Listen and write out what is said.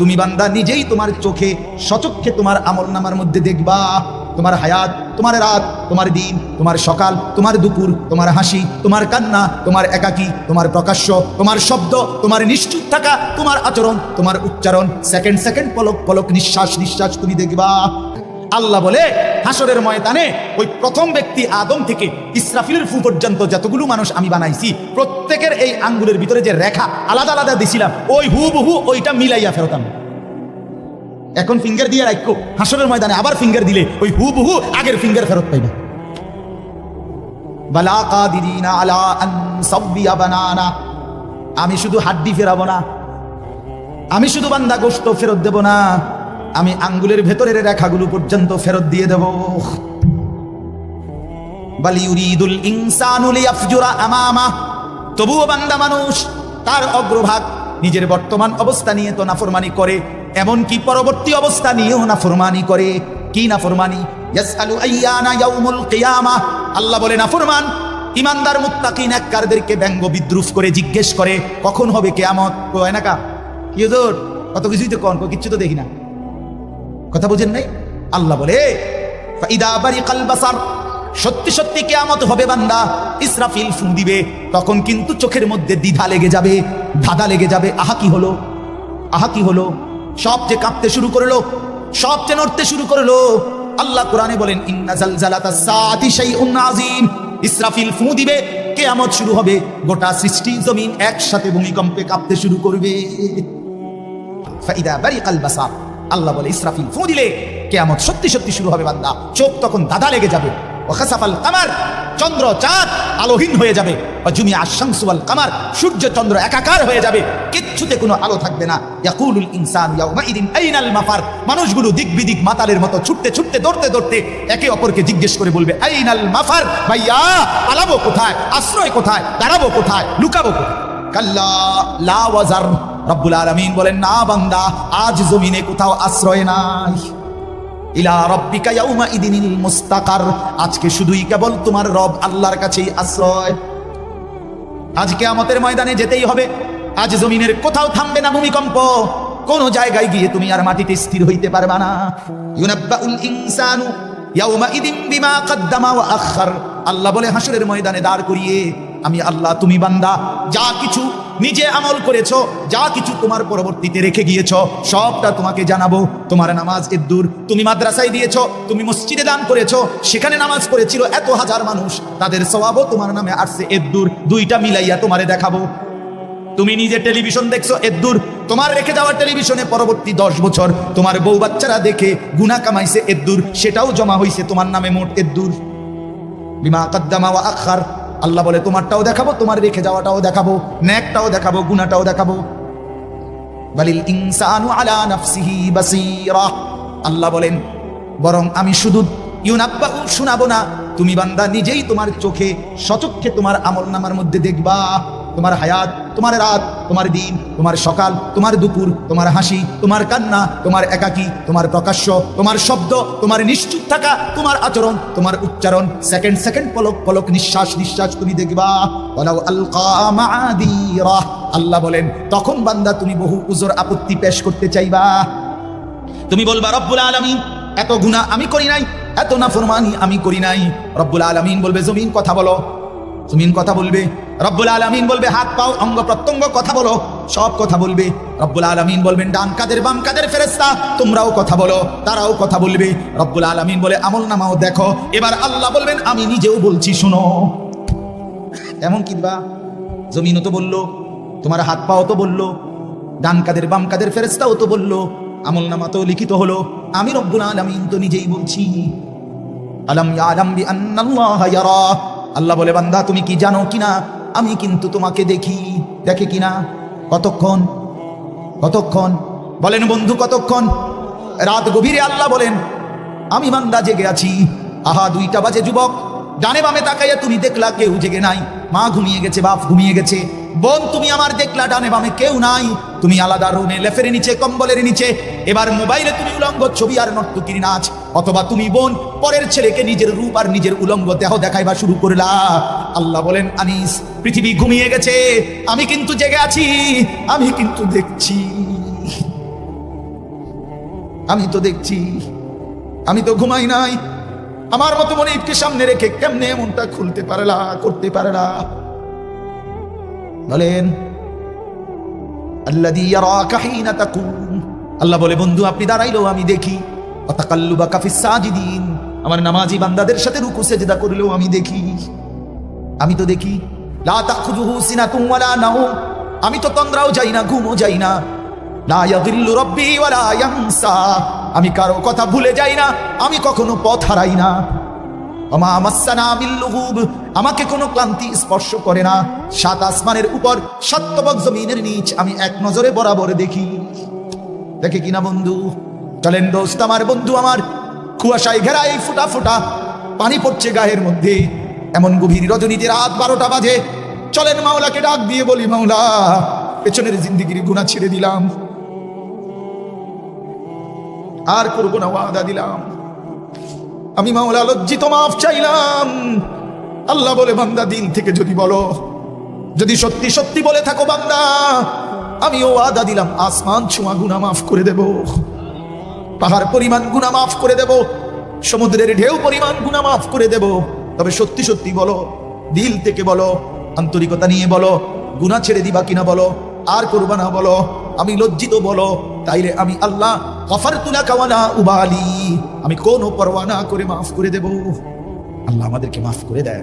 তুমি বান্দা, নিজেই তোমার চোখে সচক্ষে তোমার আমল নামার মধ্যে দেখবা। তোমার হায়াত, তোমার রাত, তোমার দিন, তোমার সকাল, তোমার দুপুর, তোমার হাসি, তোমার কান্না, তোমার একাকি, তোমার প্রকাশ্য, তোমার শব্দ, তোমার নিশ্চুপ থাকা, তোমার আচরণ, তোমার উচ্চারণ। সেকেন্ড সেকেন্ড পলক পলক, নিঃশ্বাস নিঃশ্বাস তুমি দেখবা। আল্লাহ বলে হাসরের ময়দানে ওই প্রথম ব্যক্তি আদম থেকে ইসরাফিলের ফু পর্যন্ত যতগুলো মানুষ আমি বানাইছি, প্রত্যেকের এই আঙ্গুলের ভিতরে যে রেখা আলাদা আলাদা দিছিলাম, ওই হু বহু ওইটা মিলাইয়া ফেরতাম এখন ফিঙ্গার দিয়ে রাখো হাসরের ময়দানে আবার ফিঙ্গার দিলে ওই হু বহু আগের ফিঙ্গার ফেরত পাইবে। আমি শুধু হাড্ডি ফেরাবো না, আমি শুধু বান্দা গোস্ত ফেরত দেব না। আমি আঙ্গুলের ভেতরের রেখাগুলো পর্যন্ত ফেরত দিয়ে দেব। বাল ইউরিদুল ইনসানু লিয়াফজুরা আমামা। তবুও বান্দা মানুষ, তার অগ্রভাগ নিজের বর্তমান অবস্থা নিয়ে তো নাফরমানি করে, এমনকি পরবর্তী অবস্থা নিয়েও নাফরমানি করে। কি নাফরমানি? আল্লাহ বলে, নাফরমান, ইমানদার মুত্তাকিন এককারদেরকে ব্যঙ্গ বিদ্রুপ করে জিজ্ঞেস করে, কখন হবে কেয়ামত? কয় না কা হুজুর? কত কিছুই তো কন কিচ্ছু তো দেখি না। কথা বুঝেন নাই? আল্লাহ বলে সত্যি সত্যি কেয়ামত হবে বান্দা, ইসরাফিল ফু দিবে, তখন কিন্তু চোখের মধ্যে দ্বিধা লেগে যাবে, ধাঁধা লেগে যাবে। আহা কি হলো? আহা কি হলো? সব যে কাঁপতে শুরু করল, সব যে নড়তে শুরু করল, আল্লাহ কোরআনে বলেন ইসরাফিল ফু দিবে, কেয়ামত শুরু হবে, গোটা সৃষ্টি জমিন একসাথে ভূমিকম্পে কাঁপতে শুরু করবে। ফাইদা বারিকাল বাসার। আল্লাহ বলে, ইসরাফিল, ফু দিলে কেয়ামত সত্যি সত্যি শুরু হবে বান্দা। চোখ তখন দাদা লেগে যাবে। ওখাসাফাল কামার, চন্দ্র চাঁদ আলোহীন হয়ে যাবে। জুমি আশাংসুয়াল কামার, সূর্য, চন্দ্র একাকার হয়ে যাবে। কিচ্ছুতে কোনো আলো থাকবে না। ইয়াকুলুল ইনসান ইয়াউমাইদিন আইনাল মাফার। মানুষগুলো দিক বিদিক মাতালের মতো ছুটতে ছুটতে, দৌড়তে দৌড়তে একে অপরকে জিজ্ঞেস করে বলবে, আইনাল মাফার, ভাইয়া, পালাবো কোথায়? আশ্রয় কোথায়? দাঁড়াবো কোথায়? লুকাবো কোথায়? কাল্লা, লা ওয়াজার রব্বুল আলামিন বলেন, না বান্দা, আজ জমিনে কোথাও আশ্রয় নাই। ইলা রব্বিকা ইয়াউমা ইদিনিল মুস্তাকার। আজকে শুধুই কেবল তোমার রব আল্লাহর কাছেই আশ্রয়। আজকে আমাদের ময়দানে যেতেই হবে। আজ জমিনের কোথাও থামবে না ভূমিকম্প। কোন জায়গায় গিয়ে তুমি আর মাটিতে স্থির হইতে পারবা না। ইউনাব্বাউল ইনসানু ইয়াউমা ইদিন বিমা কদ্দামা ওয়া আখার আল্লাহ বলে হাসরের ময়দানে দাঁড় করিয়ে আমি আল্লাহ, তুমি বান্দা, যা কিছু নিজে আমল করেছ, যা কিছু তোমার পরবর্তীতে রেখে গিয়েছো, সবটা তোমাকে জানাব। তোমার নামাজ এদ্দুর তুমি মাদ্রাসায় দিয়েছ, তুমি মসজিদে দান করেছ, সেখানে নামাজ পড়েছিল এত হাজার মানুষ, তাদের স্বভাবও তোমার নামে আসছে এদ্দুর দুইটা মিলাইয়া তোমারে দেখাবো। তুমি নিজে টেলিভিশন দেখছ এদ্দুর তোমার রেখে যাওয়া টেলিভিশনে পরবর্তী দশ বছর, তোমার বউ বাচ্চারা দেখে গুনা কামাইছে এদ্দুর সেটাও জমা হইছে তোমার নামে মোট এদ্দুর বিমা কাদ্দামা আখার আল্লাহ বলে, তোমারটাও দেখাবো, তোমার রেখে যাওয়াটাও দেখাবো, ন্যাকটাও দেখাবো গুনাটাও দেখাবো। বালিল, ইনসানু আলা নাফসিহি বাসীরা। আল্লাহ বলেন, বরং আমি শুধু ইউনাব্বা শোনাবো না, তুমি বান্দা নিজেই তোমার চোখে সচক্ষে তোমার আমল নামার মধ্যে দেখবা। তোমার হায়াত, তোমার রাত তোমার দিন, তোমার সকাল, তোমার দুপুর, তোমার হাসি, তোমার কান্না, তোমার একাকী, তোমার প্রকাশ্য, তোমার শব্দ, তোমার নিশ্চুপ থাকা, তোমার আচরণ, তোমার উচ্চারণ। সেকেন্ড সেকেন্ড পলক পলক, নিঃশ্বাস নিঃশ্বাস তুমি দেখবা। আল্লাহ বলেন, তখন বান্দা তুমি বহু উজর আপত্তি পেশ করতে চাইবা। তুমি বলবা, রব্বুল আলামিন, এত গুনাহ আমি করি নাই, এত নাফরমানি আমি করি নাই। রব্বুল আলামিন বলবে, জমিন কথা বলো। জমিন কথা বলবে? রব্বুল আলামিন বলবে, হাত পাও, অঙ্গ প্রত্যঙ্গ কথা বলো, সব কথা বলবে। রব্বুল আলামিন বলবেন, ডান কাদের বাম কাদের ফেরেস্তা তোমরাও কথা বলো, তারাও কথা বলবে। রব্বুল আলামিন বলে, আমল নামাও, দেখো। এবার আল্লাহ বলবেন, আমি নিজেও বলছি, শুনো। এমন কিংবা জমিনও তো বলল, তোমার হাত পাও তো বলল, ডান কাদের বাম কাদের ফেরেস্তাও তো বলল, আমল নামা তো লিখিত হলো। আমি রব্বুল আলামিন তো নিজেই বলছি। আলাম বি আন্নাল্লাহ ইয়ারা। আল্লাহ বলে, বান্দা, তুমি কি জানো কিনা? আমি কিন্তু তোমাকে দেখি। দেখে কিনা? কতক্ষণ? কতক্ষণ? বলেন বন্ধু, কতক্ষণ? রাত গভীরে আল্লাহ বলেন, আমি বান্দা জেগে আছি। আহা, দুইটা বাজে যুবক। ডানে বামে তাকাইয়া তুমি দেখলা কেউ জেগে নাই। মা ঘুমিয়ে গেছে, বাপ ঘুমিয়ে গেছে। বোন, তুমি আমার দেখলা ডানে বামে কেউ নাই। তুমি আলাদা রুমে লেফের নিচে, কম্বলের নিচে। এবার মোবাইলে তুমি উলঙ্গ ছবি আর নর্তকির নাচ। অথবা তুমি বোন, পরের ছেলেকে নিজের রূপ আর নিজের উলঙ্গ দেহ দেখাইবা শুরু করলা। আল্লাহ বলেন, আনিস, পৃথিবী ঘুমিয়ে গেছে। আমি কিন্তু জেগে আছি। আমি কিন্তু দেখছি। আমি তো দেখছি। আমি তো ঘুমাই নাই। আমার মতো মনিবকে সামনে রেখে কেমনে মনটা খুলতে পারলা, করতে পারলা? বলেন আল্লাহ বলে, বন্ধু, আপনি দাঁড়াইলেও আমি দেখি। অতাকাল্লুবাকা ফিস সাজিদিন। আমার নামাজি বান্দাদের সাথে রুকু সেজদা করলেও আমি দেখি। আমি তো দেখি আমি তো তন্দ্রাও যাই না, ঘুমও যাই না। আমি কারও কথা ভুলে যাই না, আমি কখনো পথ হারাই না। আমাকে কোনো ক্লান্তি স্পর্শ করে না। সাত আসমানের উপর সত্যবক জমিনের নিচ আমি এক নজরে বরাবর দেখি। দেখে কিনা বন্ধু? চলেন দোস্ত, আমার বন্ধু, আমার কুয়াশায় ঘেরা এই ফুটা ফুটা পানি পড়ছে গায়ের মধ্যে। এমন গভীর রজনীতে রাত বারোটা বাজে। চলেন মাওলাকে ডাক দিয়ে বলি, মাওলা, পেছনের জিন্দিগির গুণা ছেড়ে দিলাম। আর করব না ওয়াদা দিলাম। আমি মাওলা লজ্জিত মাফ চাইলাম। আল্লাহ বলে, বান্দা দিল থেকে যদি বলো, যদি সত্যি সত্যি বলে থাকো বান্দা আমি ও আদা দিলাম, আসমান ছোঁয়া গুনা মাফ করে দেব। পাহাড় পরিমাণ গুনা মাফ করে দেব। সমুদ্রের ঢেউ পরিমাণ গুনা মাফ করে দেব। তবে সত্যি সত্যি বলো, দিল থেকে বলো, আন্তরিকতা নিয়ে বলো গুনা ছেড়ে দিবা কিনা বলো আর করবা না বলো। আমি লজ্জিত বলো। তাইলে আমি আল্লাহ কফার তুলা কাওয়ানা উবালি। আমি কোনো পরোয়া না করে মাফ করে দেব। আল্লাহ আমাদেরকে মাফ করে দেয়